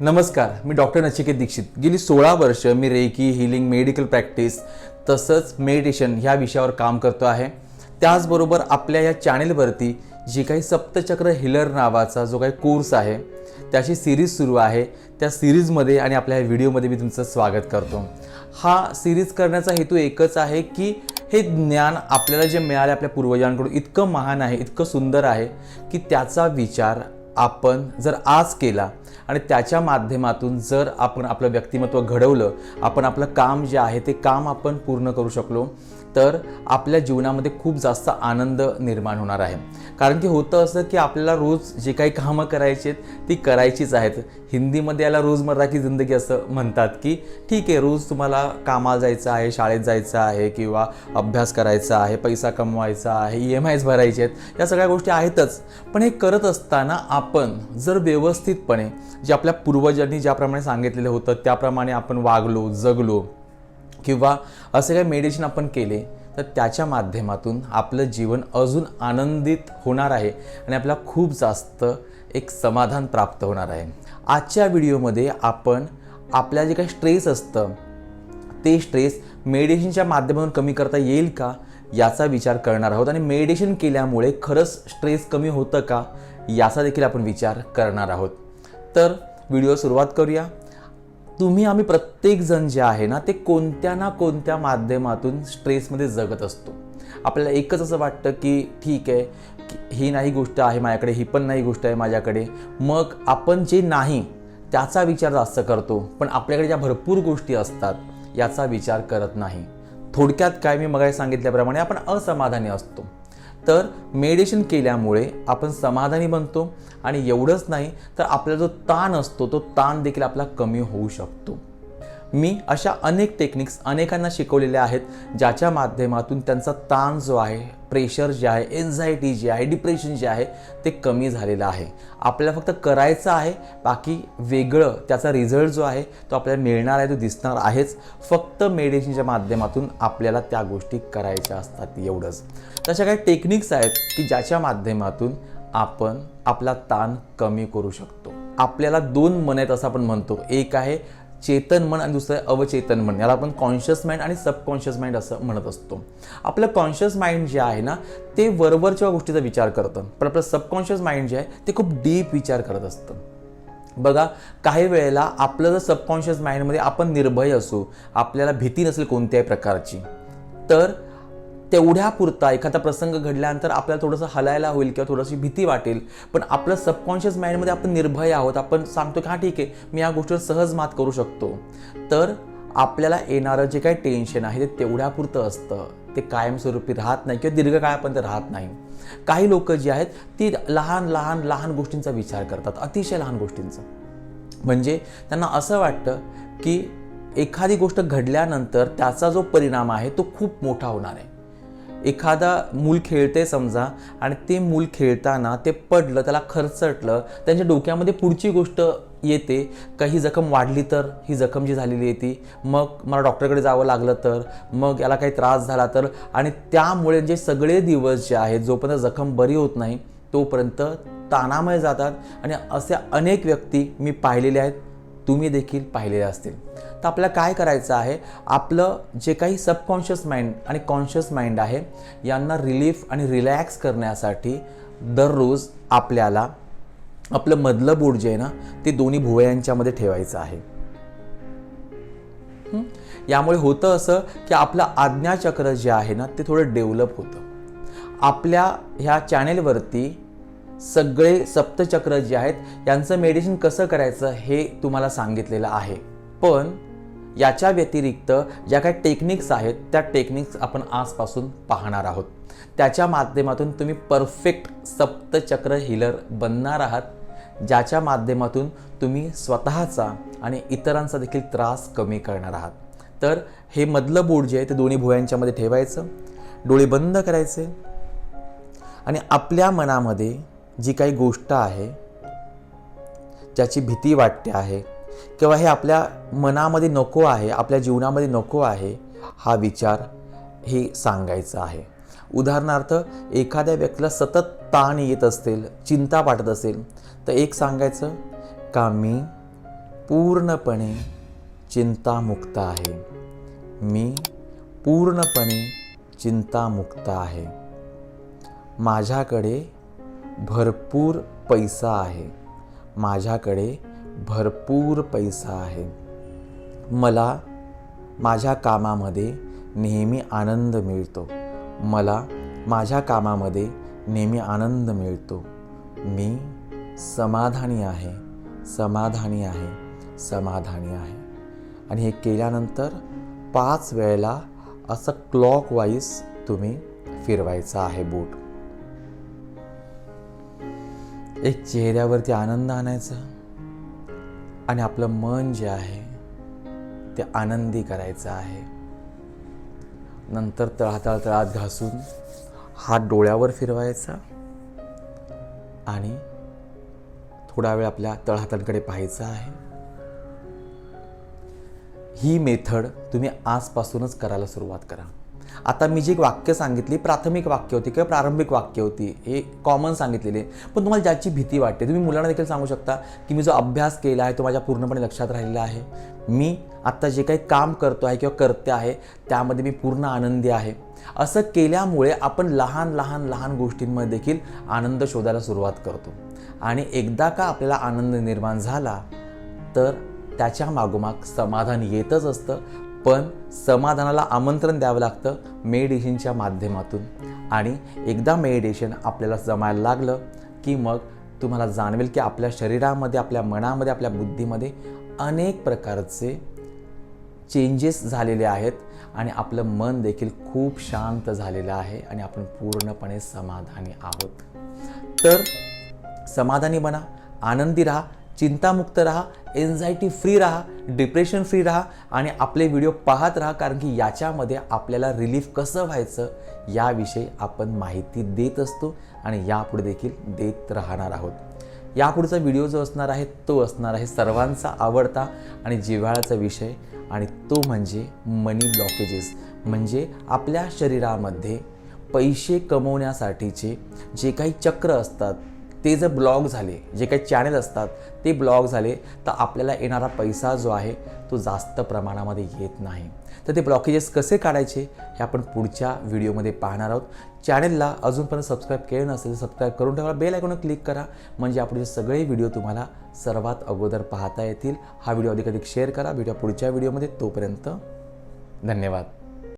नमस्कार मी डॉक्टर नचिकेत दीक्षित. गेली सोळा वर्ष मी रेकी हिलिंग मेडिकल प्रॅक्टिस तसंच मेडिटेशन ह्या विषयावर काम करतो आहे. त्याचबरोबर आपल्या या चॅनेलवरती जी काही सप्तचक्र हिलर नावाचा जो काही कोर्स आहे त्याची सिरीज सुरू आहे. त्या सिरीजमध्ये आणि आपल्या ह्या व्हिडिओमध्ये मी तुमचं स्वागत करतो. हा सिरीज करण्याचा हेतू एकच आहे की हे ज्ञान आपल्याला जे मिळाले आपल्या पूर्वजांकडून इतकं महान आहे इतकं सुंदर आहे की त्याचा विचार आपण जर आज केला आणि त्याच्या माध्यमातून जर आपण आपलं व्यक्तिमत्व घडवलं आपण आपलं काम जे आहे ते काम आपण पूर्ण करू शकलो. तर आपल्या जीवनामध्ये खूप जास्त आनंद निर्माण होणार आहे. कारण की होतं असं की आपल्याला रोज जे काही कामं करायची आहेत ती करायचीच आहेत. हिंदीमध्ये याला रोजमर्रा की जिंदगी असं म्हणतात की ठीक आहे रोज तुम्हाला कामाला जायचं आहे शाळेत जायचं आहे किंवा अभ्यास करायचा आहे पैसा कमवायचा आहे ई एम आयज भरायचे आहेत. या सगळ्या गोष्टी आहेतच. पण हे करत असताना आपण जर व्यवस्थितपणे जे आपल्या पूर्वजांनी ज्याप्रमाणे सांगितलेलं होतं त्याप्रमाणे आपण वागलो जगलो किंवा असे काही मेडिसिन आपण केले तर त्याच्या माध्यमातून आपलं जीवन अजून आनंदित होणार आहे आणि आपल्याला खूप जास्त एक समाधान प्राप्त होणार आहे. आजच्या व्हिडिओमध्ये आपण आपल्या जे काही स्ट्रेस असतं ते स्ट्रेस मेडिसिनच्या माध्यमातून कमी करता येईल का? याचा विचार करणार आहोत आणि मेडिटेशन केल्यामुळे खरंच स्ट्रेस कमी होतं का? याचा देखील आपण विचार करणार आहोत. तर व्हिडिओ सुरुवात करूया. तुम्ही आम्ही प्रत्येकजण जे आहे ना ते कोणत्या ना कोणत्या माध्यमातून स्ट्रेसमध्ये जगत असतो. आपल्याला एकच असं वाटतं की ठीक आहे की ही नाही गोष्ट आहे माझ्याकडे ही पण नाही गोष्ट आहे माझ्याकडे. मग आपण जे नाही त्याचा विचार जास्त करतो. पण आपल्याकडे ज्या भरपूर गोष्टी असतात याचा विचार करत नाही. थोडक्यात काय मी मगाशी सांगितल्याप्रमाणे आपण असमाधानी असतो. तर मेडिटेशन केल्यामुळे आपण समाधानी बनतो आणि एवढंच नाही तर आपला जो ताण असतो तो ताण देखील आपला कमी होऊ शकतो. मी अशा अनेक टेक्निक्स अनेकांना शिकवलेल्या आहेत ज्याच्या माध्यमातून त्यांचा ताण जो आहे प्रेशर जे आहे एन्झायटी जी आहे डिप्रेशन जे आहे ते कमी झालेलं आहे. आपल्याला फक्त करायचं आहे बाकी वेगळं त्याचा रिझल्ट जो आहे तो आपल्याला मिळणार आहे तो दिसणार आहेच. फक्त मेडिटेशनच्या माध्यमातून आपल्याला त्या गोष्टी करायच्या असतात एवढंच. तशा काही टेक्निक्स आहेत की ज्याच्या माध्यमातून आपण आपला ताण कमी करू शकतो. आपल्याला दोन मन आहेत असं आपण म्हणतो. एक आहे चेतन मन आणि दुसरं अवचेतन मन याला आपण कॉन्शियस माइंड आणि सबकॉन्शियस माइंड असं म्हणत असतो. आपलं कॉन्शियस माइंड जे आहे ना ते वरवरच्या गोष्टीचा विचार करतं. पण आपलं सबकॉन्शियस माइंड जे आहे ते खूप डीप विचार करत असतं. बघा काही वेळेला आपलं जर सबकॉन्शियस माइंडमध्ये आपण निर्भय असू आपल्याला भीती नसेल कोणत्याही प्रकारची तर तेवढ्यापुरता एखादा प्रसंग घडल्यानंतर आपल्याला थोडंसं हलायला होईल किंवा थोडीशी भीती वाटेल. पण आपलं सबकॉन्शियस माइंडमध्ये आपण निर्भय आहोत. आपण सांगतो की हां ठीक आहे मी या गोष्टीवर सहज मात करू शकतो. तर आपल्याला येणारं जे काही टेन्शन आहे ते तेवढ्यापुरतं असतं. ते कायमस्वरूपी राहत नाही किंवा दीर्घकाळापर्यंत राहत नाही. काही लोक जी आहेत ती लहान लहान लहान गोष्टींचा विचार करतात. अतिशय लहान गोष्टींचा. म्हणजे त्यांना असं वाटतं की एखादी गोष्ट घडल्यानंतर त्याचा जो परिणाम आहे तो खूप मोठा होणार आहे. एखादा मूल खेळते समजा आणि ते मूल खेळताना ते पडलं त्याला खरचटलं त्यांच्या डोक्यामध्ये पुढची गोष्ट येते का ही जखम वाढली तर? ही जखम जी झालेली आहे ती. मग मला डॉक्टरकडे जावं लागलं तर? मग याला काही त्रास झाला तर? आणि त्यामुळे जे सगळे दिवस जे आहेत जोपर्यंत जखम बरी होत नाही तोपर्यंत ताणामय जातात. आणि अशा अनेक व्यक्ती मी पाहिलेले आहेत तुम्ही देखील पाहिलेले असतील. तर आपल्याला काय करायचं आहे? आपलं जे काही सबकॉन्शियस माइंड आणि कॉन्शियस माइंड आहे यांना रिलीफ आणि रिलॅक्स करण्यासाठी दररोज आपल्याला आपलं मधलं बोट जे आहे ना ते दोन्ही भुवयांच्यामध्ये ठेवायचं आहे. यामुळे होतं असं की आपलं आज्ञाचक्र जे आहे ना ते थोडं डेव्हलप होतं. आपल्या ह्या चॅनेलवरती सगळे सप्तचक्र जे आहेत यांचं मेडिटेशन कसं करायचं हे तुम्हाला सांगितलेलं आहे. पण याच्या व्यतिरिक्त ज्या काही टेक्निक्स आहेत त्या टेक्निक्स आपण आजपासून पाहणार आहोत. त्याच्या माध्यमातून तुम्ही परफेक्ट सप्तचक्र हिलर बनणार आहात ज्याच्या माध्यमातून तुम्ही स्वतःचा आणि इतरांचा देखील त्रास कमी करणार आहात. तर हे मधलं बोर्ड जे आहे ते दोन्ही भुयांच्यामध्ये ठेवायचं डोळे बंद करायचे आणि आपल्या मनामध्ये जी काही गोष्ट आहे ज्याची भीती वाटते आहे किंवा हे आपल्या मनामध्ये नको आहे आपल्या जीवनामध्ये नको आहे हा विचार हे सांगायचं आहे. उदाहरणार्थ एखाद्या व्यक्तीला सतत ताण येत असेल चिंता वाटत असेल तर एक सांगायचं का मी पूर्णपणे चिंतामुक्त आहे? मी पूर्णपणे चिंतामुक्त आहे. माझ्याकडे भरपूर पैसा आहे. माझ्याकडे भरपूर पैसा आहे. मला माझ्या कामामध्ये नेहमी आनंद मिळतो. मला माझ्या कामामध्ये नेहमी आनंद मिळतो. मी समाधानी आहे. समाधानी आहे. समाधानी आहे. आणि हे केल्यानंतर पाच वेळेला असं क्लॉक वाईज तुम्ही फिरवायचं आहे बोट एक चेहऱ्यावरती आनंद आणायचा आणि आपलं मन जे आहे ते आनंदी करायचं आहे. नंतर तळातळ तळात घासून हात डोळ्यावर फिरवायचा आणि थोडा वेळ आपल्या तळहातांकडे पाहायचं आहे. ही मेथड तुम्ही आजपासूनच करायला सुरुवात करा. आता मी जी एक वाक्य सांगितली प्राथमिक वाक्य होती किंवा प्रारंभिक वाक्य होती हे कॉमन सांगितलेले पण तुम्हाला ज्याची भीती वाटते तुम्ही मुलांना देखील सांगू शकता की मी जो अभ्यास केला आहे तो माझ्या पूर्णपणे लक्षात राहिलेला आहे. मी आत्ता जे काही काम करतो आहे किंवा करते आहे त्यामध्ये मी पूर्ण आनंदी आहे. असं केल्यामुळे आपण लहान लहान लहान गोष्टींमध्ये देखील आनंद शोधायला सुरुवात करतो. आणि एकदा का आपल्याला आनंद निर्माण झाला तर त्याच्या मागोमाग समाधान येतच असतं. पण समाधानाला आमंत्रण द्यावं लागतं मेडिटेशनच्या माध्यमातून. आणि एकदा मेडिटेशन आपल्याला जमायला लागलं की मग तुम्हाला जाणवेल की आपल्या शरीरामध्ये आपल्या मनामध्ये आपल्या बुद्धीमध्ये अनेक प्रकारचे चेंजेस झालेले आहेत आणि आपलं मन देखील खूप शांत झालेलं आहे आणि आपण पूर्णपणे समाधानी आहोत. तर समाधानी बना आनंदी राहा चिंतामुक्त राहा एन्झायटी फ्री राहा डिप्रेशन फ्री राहा आणि आपले व्हिडिओ पाहत राहा कारण की याच्यामध्ये आपल्याला रिलीफ कसं व्हायचं याविषयी आपण माहिती देत असतो आणि यापुढे देखील देत राहणार आहोत. यापुढचा व्हिडिओ जो असणार आहे तो असणार आहे सर्वांचा आवडता आणि जिव्हाळ्याचा विषय आणि तो म्हणजे मनी ब्लॉकेजेस म्हणजे आपल्या शरीरामध्ये पैसे कमवण्यासाठीचे जे काही चक्र असतात ते जर ब्लॉग झाले जे काही चॅनेल असतात ते ब्लॉग झाले तर आपल्याला येणारा पैसा जो आहे तो जास्त प्रमाणामध्ये येत नाही. तर ते ब्लॉकेजेस कसे काढायचे हे आपण पुढच्या व्हिडिओमध्ये पाहणार आहोत. चॅनेलला अजूनपर्यंत सबस्क्राईब केलं नसेल तर सबस्क्राईब करून ठेवा. बेल आयकॉनवर क्लिक करा. म्हणजे आपले सगळे व्हिडिओ तुम्हाला सर्वात अगोदर पाहता येतील. हा व्हिडिओ अधिक अधिक शेअर करा. भेटूया पुढच्या व्हिडिओमध्ये तोपर्यंत धन्यवाद.